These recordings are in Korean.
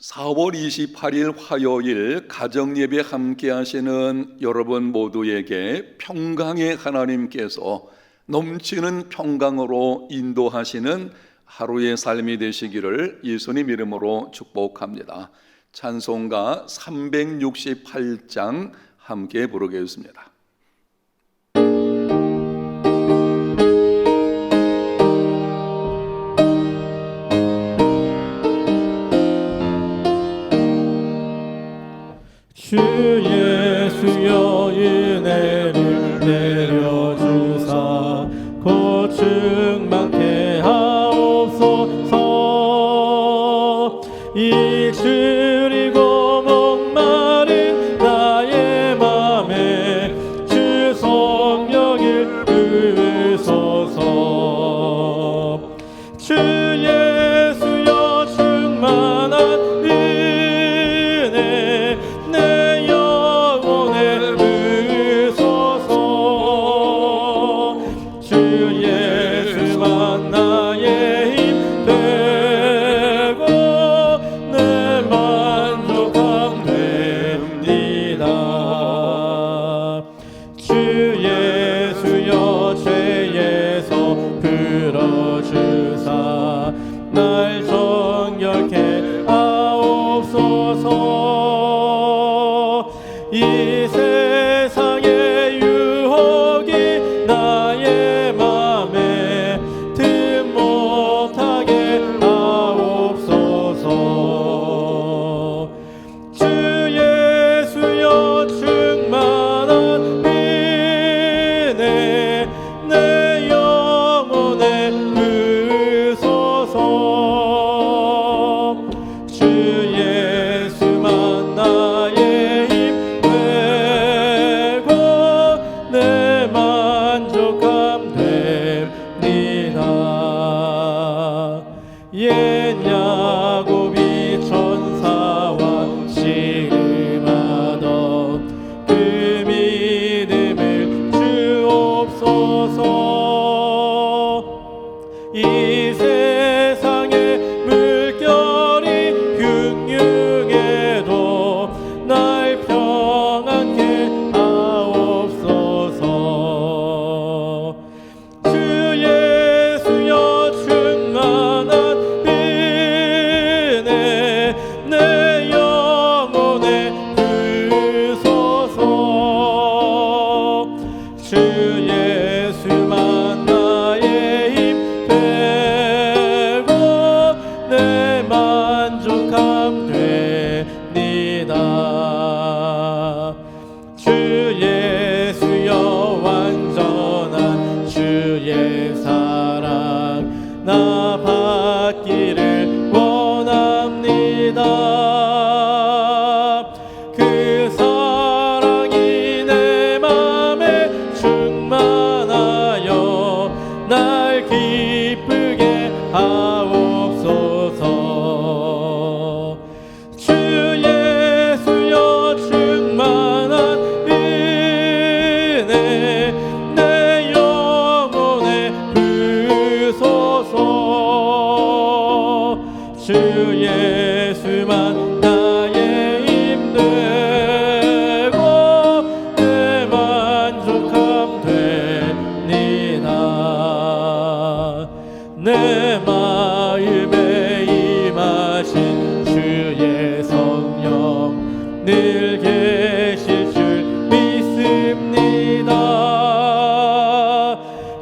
4월 28일 화요일 가정예배 함께 하시는 여러분 모두에게 평강의 하나님께서 넘치는 평강으로 인도하시는 하루의 삶이 되시기를 예수님 이름으로 축복합니다. 찬송가 368장 함께 부르겠습니다. 주 예수여 은혜를 내려주사. 고충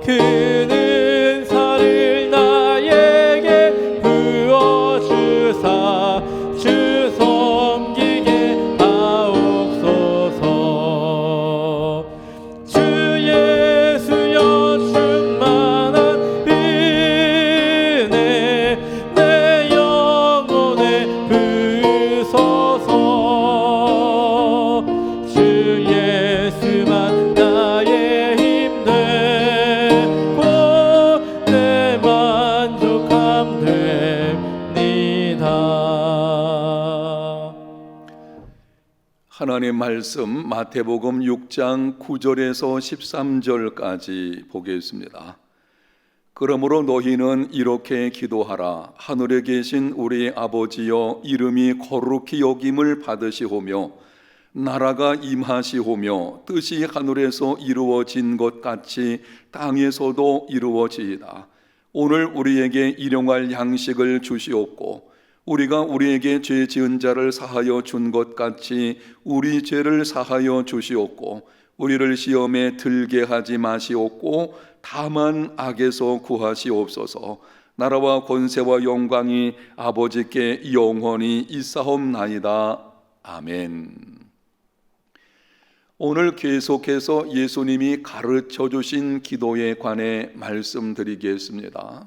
que 말씀 마태복음 6장 9절에서 13절까지 보겠습니다. 그러므로 너희는 이렇게 기도하라 하늘에 계신 우리 아버지여 이름이 거룩히 여김을 받으시오며 나라가 임하시오며 뜻이 하늘에서 이루어진 것 같이 땅에서도 이루어지이다 오늘 우리에게 일용할 양식을 주시옵고 우리가 우리에게 죄 지은 자를 사하여 준 것 같이 우리 죄를 사하여 주시옵고 우리를 시험에 들게 하지 마시옵고 다만 악에서 구하시옵소서. 나라와 권세와 영광이 아버지께 영원히 있사옵나이다. 아멘. 오늘 계속해서 예수님이 가르쳐 주신 기도에 관해 말씀드리겠습니다.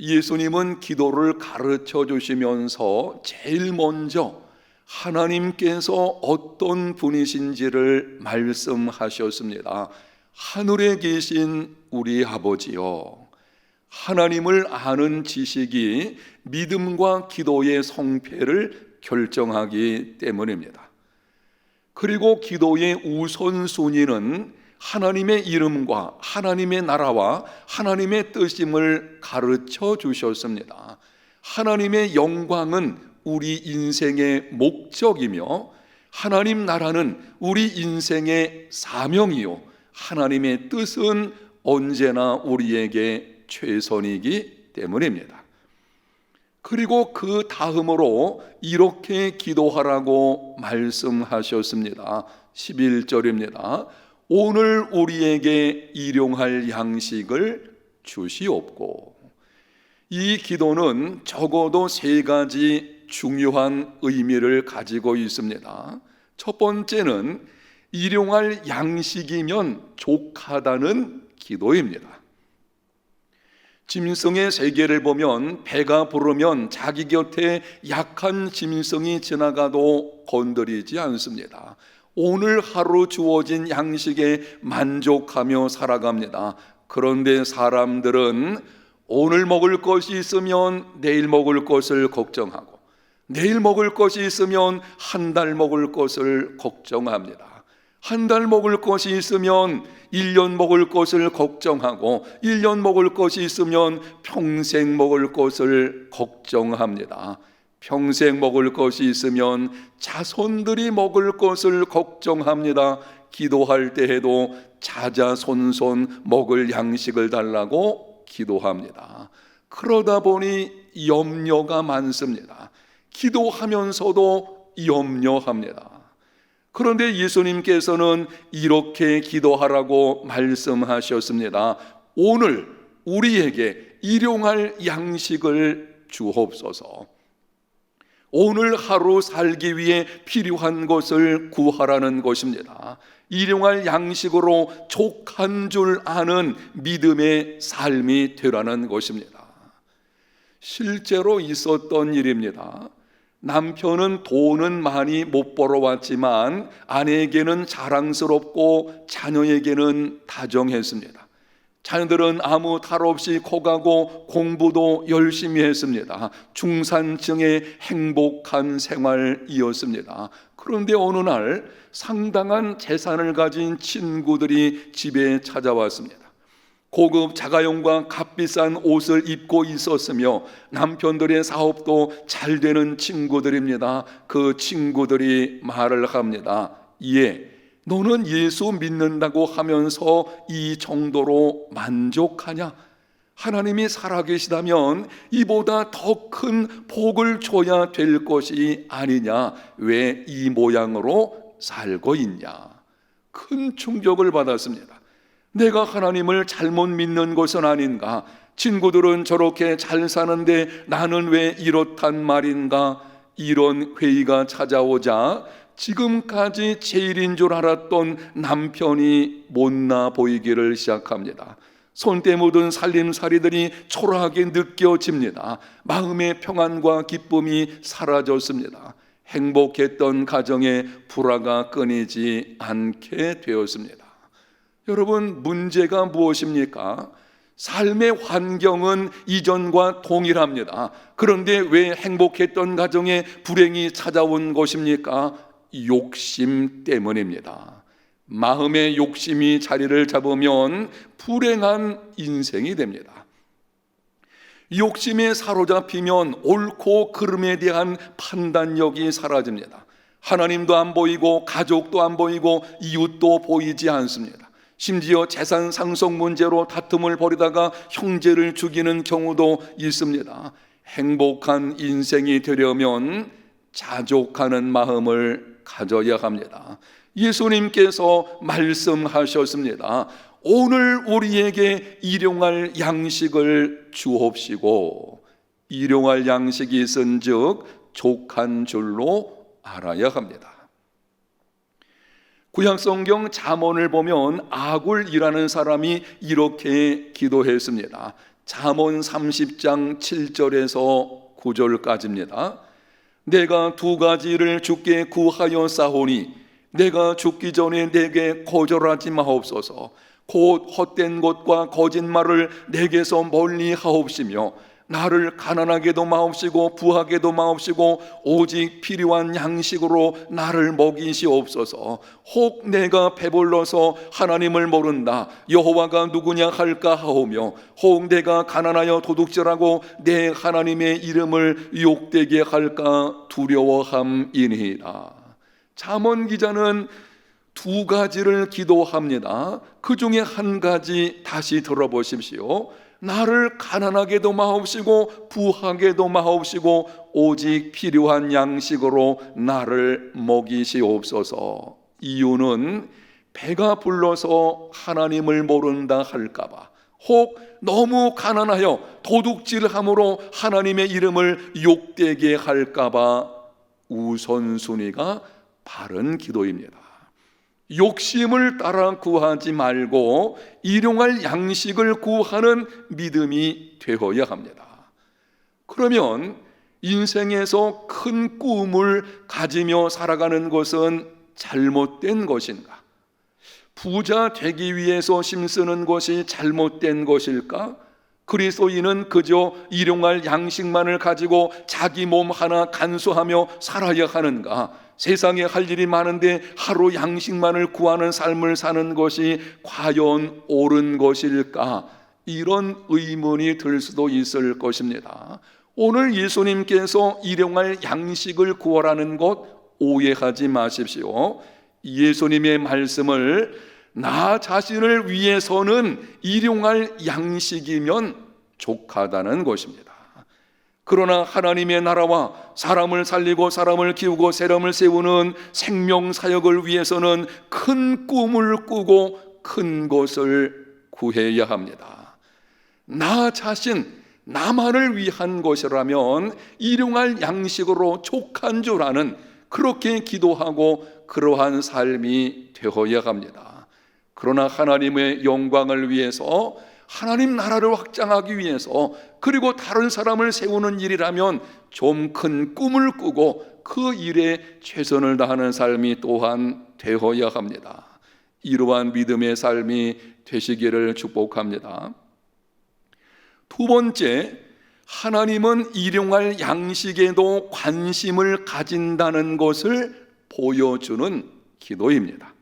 예수님은 기도를 가르쳐 주시면서 제일 먼저 하나님께서 어떤 분이신지를 말씀하셨습니다. 하늘에 계신 우리 아버지요. 하나님을 아는 지식이 믿음과 기도의 성패를 결정하기 때문입니다. 그리고 기도의 우선순위는 하나님의 이름과 하나님의 나라와 하나님의 뜻임을 가르쳐 주셨습니다. 하나님의 영광은 우리 인생의 목적이며 하나님 나라는 우리 인생의 사명이요. 하나님의 뜻은 언제나 우리에게 최선이기 때문입니다. 그리고 그 다음으로 이렇게 기도하라고 말씀하셨습니다. 11절입니다. 오늘 우리에게 일용할 양식을 주시옵고. 이 기도는 적어도 세 가지 중요한 의미를 가지고 있습니다. 첫 번째는 일용할 양식이면 족하다는 기도입니다. 짐승의 세계를 보면 배가 부르면 자기 곁에 약한 짐승이 지나가도 건드리지 않습니다. 오늘 하루 주어진 양식에 만족하며 살아갑니다. 그런데 사람들은 오늘 먹을 것이 있으면 내일 먹을 것을 걱정하고 내일 먹을 것이 있으면 한 달 먹을 것을 걱정합니다. 한 달 먹을 것이 있으면 1년 먹을 것을 걱정하고 1년 먹을 것이 있으면 평생 먹을 것을 걱정합니다. 평생 먹을 것이 있으면 자손들이 먹을 것을 걱정합니다. 기도할 때에도 자자손손 먹을 양식을 달라고 기도합니다. 그러다 보니 염려가 많습니다. 기도하면서도 염려합니다. 그런데 예수님께서는 이렇게 기도하라고 말씀하셨습니다. 오늘 우리에게 일용할 양식을 주옵소서. 오늘 하루 살기 위해 필요한 것을 구하라는 것입니다. 일용할 양식으로 족한 줄 아는 믿음의 삶이 되라는 것입니다. 실제로 있었던 일입니다. 남편은 돈은 많이 못 벌어왔지만 아내에게는 자랑스럽고 자녀에게는 다정했습니다. 자녀들은 아무 탈 없이 커가고 공부도 열심히 했습니다. 중산층의 행복한 생활이었습니다. 그런데 어느 날 상당한 재산을 가진 친구들이 집에 찾아왔습니다. 고급 자가용과 값비싼 옷을 입고 있었으며 남편들의 사업도 잘 되는 친구들입니다. 그 친구들이 말을 합니다. 예, 너는 예수 믿는다고 하면서 이 정도로 만족하냐? 하나님이 살아계시다면 이보다 더 큰 복을 줘야 될 것이 아니냐? 왜 이 모양으로 살고 있냐? 큰 충격을 받았습니다. 내가 하나님을 잘못 믿는 것은 아닌가? 친구들은 저렇게 잘 사는데 나는 왜 이렇단 말인가? 이런 회의가 찾아오자 지금까지 제일인 줄 알았던 남편이 못나 보이기를 시작합니다. 손때 묻은 살림살이들이 초라하게 느껴집니다. 마음의 평안과 기쁨이 사라졌습니다. 행복했던 가정의 불화가 끊이지 않게 되었습니다. 여러분, 문제가 무엇입니까? 삶의 환경은 이전과 동일합니다. 그런데 왜 행복했던 가정에 불행이 찾아온 것입니까? 욕심 때문입니다. 마음의 욕심이 자리를 잡으면 불행한 인생이 됩니다. 욕심에 사로잡히면 옳고 그름에 대한 판단력이 사라집니다. 하나님도 안 보이고 가족도 안 보이고 이웃도 보이지 않습니다. 심지어 재산 상속 문제로 다툼을 벌이다가 형제를 죽이는 경우도 있습니다. 행복한 인생이 되려면 자족하는 마음을 가져야 합니다. 예수님께서 말씀하셨습니다. 오늘 우리에게 일용할 양식을 주옵시고 일용할 양식이 있은즉 족한 줄로 알아야 합니다. 구약성경 잠언을 보면 아굴이라는 사람이 이렇게 기도했습니다. 잠언 30장 7절에서 9절까지입니다. 내가 두 가지를 주께 구하여 싸우니 내가 죽기 전에 내게 거절하지 마옵소서. 곧 헛된 것과 거짓말을 내게서 멀리 하옵시며 나를 가난하게도 마옵시고 부하게도 마옵시고 오직 필요한 양식으로 나를 먹이시옵소서. 혹 내가 배불러서 하나님을 모른다. 여호와가 누구냐 할까 하오며 혹 내가 가난하여 도둑질하고 내 하나님의 이름을 욕되게 할까 두려워함이니라. 잠언 기자는 두 가지를 기도합니다. 그 중에 한 가지 다시 들어보십시오. 나를 가난하게도 마옵시고 부하게도 마옵시고 오직 필요한 양식으로 나를 먹이시옵소서. 이유는 배가 불러서 하나님을 모른다 할까봐 혹 너무 가난하여 도둑질함으로 하나님의 이름을 욕되게 할까봐 우선순위가 바른 기도입니다. 욕심을 따라 구하지 말고 일용할 양식을 구하는 믿음이 되어야 합니다. 그러면 인생에서 큰 꿈을 가지며 살아가는 것은 잘못된 것인가? 부자 되기 위해서 힘쓰는 것이 잘못된 것일까? 그리스도인은 그저 일용할 양식만을 가지고 자기 몸 하나 간수하며 살아야 하는가? 세상에 할 일이 많은데 하루 양식만을 구하는 삶을 사는 것이 과연 옳은 것일까? 이런 의문이 들 수도 있을 것입니다. 오늘 예수님께서 일용할 양식을 구하라는 것 오해하지 마십시오. 예수님의 말씀을 나 자신을 위해서는 일용할 양식이면 족하다는 것입니다. 그러나 하나님의 나라와 사람을 살리고 사람을 키우고 세람을 세우는 생명 사역을 위해서는 큰 꿈을 꾸고 큰 것을 구해야 합니다. 나 자신, 나만을 위한 것이라면 일용할 양식으로 족한 줄 아는 그렇게 기도하고 그러한 삶이 되어야 합니다. 그러나 하나님의 영광을 위해서 하나님 나라를 확장하기 위해서 그리고 다른 사람을 세우는 일이라면 좀 큰 꿈을 꾸고 그 일에 최선을 다하는 삶이 또한 되어야 합니다. 이러한 믿음의 삶이 되시기를 축복합니다. 두 번째, 하나님은 일용할 양식에도 관심을 가진다는 것을 보여주는 기도입니다.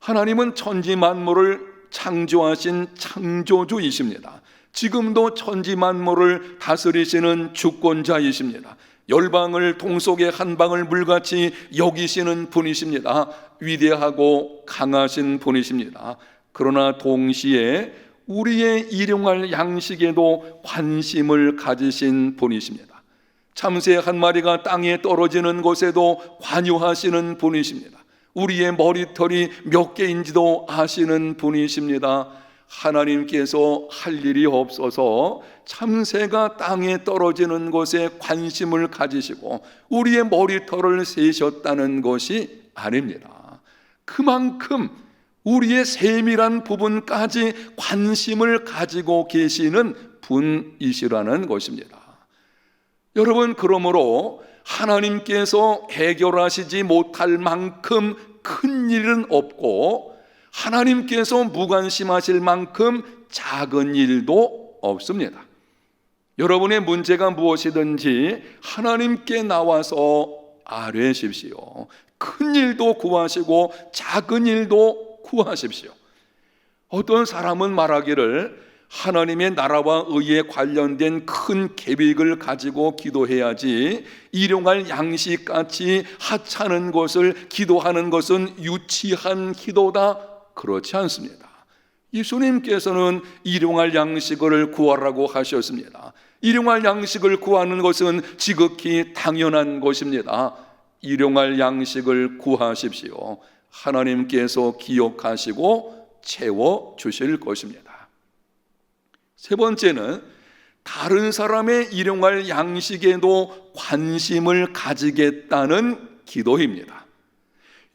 하나님은 천지 만물을 창조하신 창조주이십니다. 지금도 천지 만물을 다스리시는 주권자이십니다. 열방을 통속의 한 방울 물같이 여기시는 분이십니다. 위대하고 강하신 분이십니다. 그러나 동시에 우리의 일용할 양식에도 관심을 가지신 분이십니다. 참새 한 마리가 땅에 떨어지는 것에도 관여하시는 분이십니다. 우리의 머리털이 몇 개인지도 아시는 분이십니다. 하나님께서 할 일이 없어서 참새가 땅에 떨어지는 것에 관심을 가지시고 우리의 머리털을 세셨다는 것이 아닙니다. 그만큼 우리의 세밀한 부분까지 관심을 가지고 계시는 분이시라는 것입니다. 여러분, 그러므로 하나님께서 해결하시지 못할 만큼 큰 일은 없고 하나님께서 무관심하실 만큼 작은 일도 없습니다. 여러분의 문제가 무엇이든지 하나님께 나와서 아뢰십시오. 큰 일도 구하시고 작은 일도 구하십시오. 어떤 사람은 말하기를 하나님의 나라와 의에 관련된 큰 계획을 가지고 기도해야지 일용할 양식같이 하찮은 것을 기도하는 것은 유치한 기도다 그렇지 않습니다. 예수님께서는 일용할 양식을 구하라고 하셨습니다. 일용할 양식을 구하는 것은 지극히 당연한 것입니다. 일용할 양식을 구하십시오. 하나님께서 기억하시고 채워 주실 것입니다. 세 번째는 다른 사람의 일용할 양식에도 관심을 가지겠다는 기도입니다.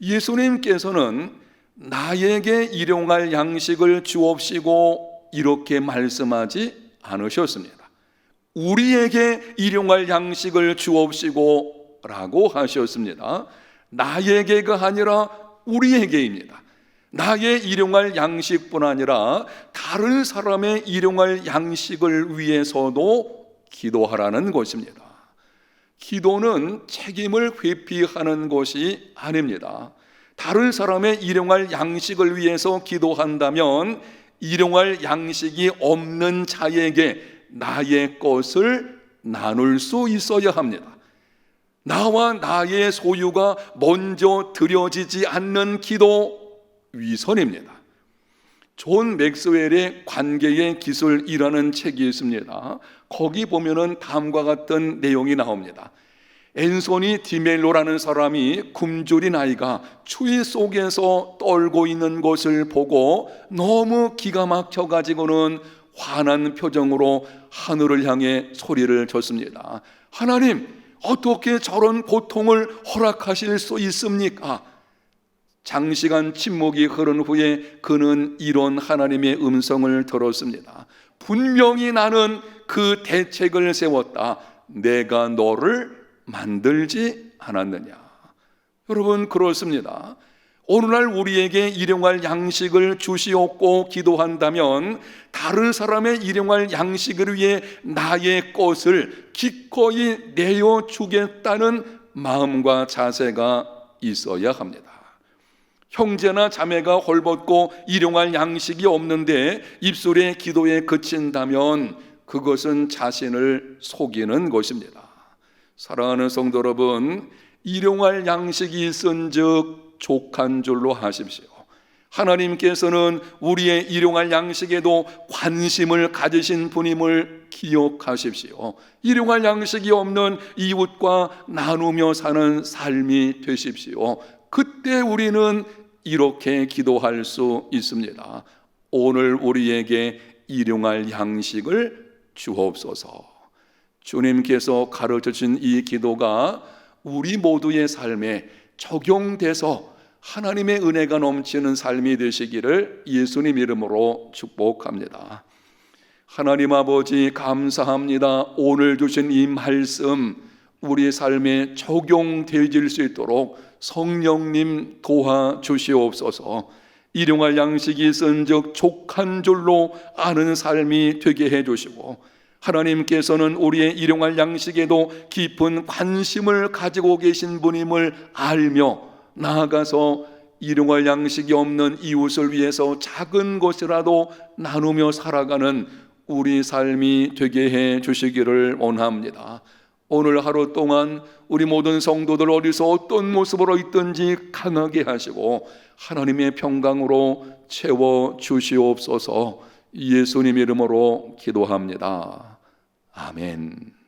예수님께서는 나에게 일용할 양식을 주옵시고 이렇게 말씀하지 않으셨습니다. 우리에게 일용할 양식을 주옵시고 라고 하셨습니다. 나에게가 아니라 우리에게입니다. 나의 일용할 양식뿐 아니라 다른 사람의 일용할 양식을 위해서도 기도하라는 것입니다. 기도는 책임을 회피하는 것이 아닙니다. 다른 사람의 일용할 양식을 위해서 기도한다면 일용할 양식이 없는 자에게 나의 것을 나눌 수 있어야 합니다. 나와 나의 소유가 먼저 드려지지 않는 기도 위선입니다. 존 맥스웰의 관계의 기술이라는 책이 있습니다. 거기 보면은 다음과 같은 내용이 나옵니다. 앤소니 디멜로라는 사람이 굶주린 아이가 추위 속에서 떨고 있는 것을 보고 너무 기가 막혀 가지고는 화난 표정으로 하늘을 향해 소리를 쳤습니다. 하나님, 어떻게 저런 고통을 허락하실 수 있습니까? 장시간 침묵이 흐른 후에 그는 이런 하나님의 음성을 들었습니다. 분명히 나는 그 대책을 세웠다. 내가 너를 만들지 않았느냐. 여러분, 그렇습니다. 오늘날 우리에게 일용할 양식을 주시옵고 기도한다면 다른 사람의 일용할 양식을 위해 나의 것을 기꺼이 내어 주겠다는 마음과 자세가 있어야 합니다. 형제나 자매가 헐벗고 일용할 양식이 없는데 입술의 기도에 그친다면 그것은 자신을 속이는 것입니다. 사랑하는 성도 여러분, 일용할 양식이 있은즉 족한 줄로 하십시오. 하나님께서는 우리의 일용할 양식에도 관심을 가지신 분임을 기억하십시오. 일용할 양식이 없는 이웃과 나누며 사는 삶이 되십시오. 그때 우리는 이렇게 기도할 수 있습니다. 오늘 우리에게 일용할 양식을 주옵소서. 주님께서 가르쳐 주신 이 기도가 우리 모두의 삶에 적용돼서 하나님의 은혜가 넘치는 삶이 되시기를 예수님 이름으로 축복합니다. 하나님 아버지 감사합니다. 오늘 주신 이 말씀 우리 삶에 적용되질 수 있도록 성령님 도와 주시옵소서. 일용할 양식이 있은즉 족한 줄로 아는 삶이 되게 해 주시고 하나님께서는 우리의 일용할 양식에도 깊은 관심을 가지고 계신 분임을 알며 나아가서 일용할 양식이 없는 이웃을 위해서 작은 것이라도 나누며 살아가는 우리 삶이 되게 해 주시기를 원합니다. 오늘 하루 동안 우리 모든 성도들 어디서 어떤 모습으로 있든지 강하게 하시고 하나님의 평강으로 채워 주시옵소서 예수님 이름으로 기도합니다. 아멘.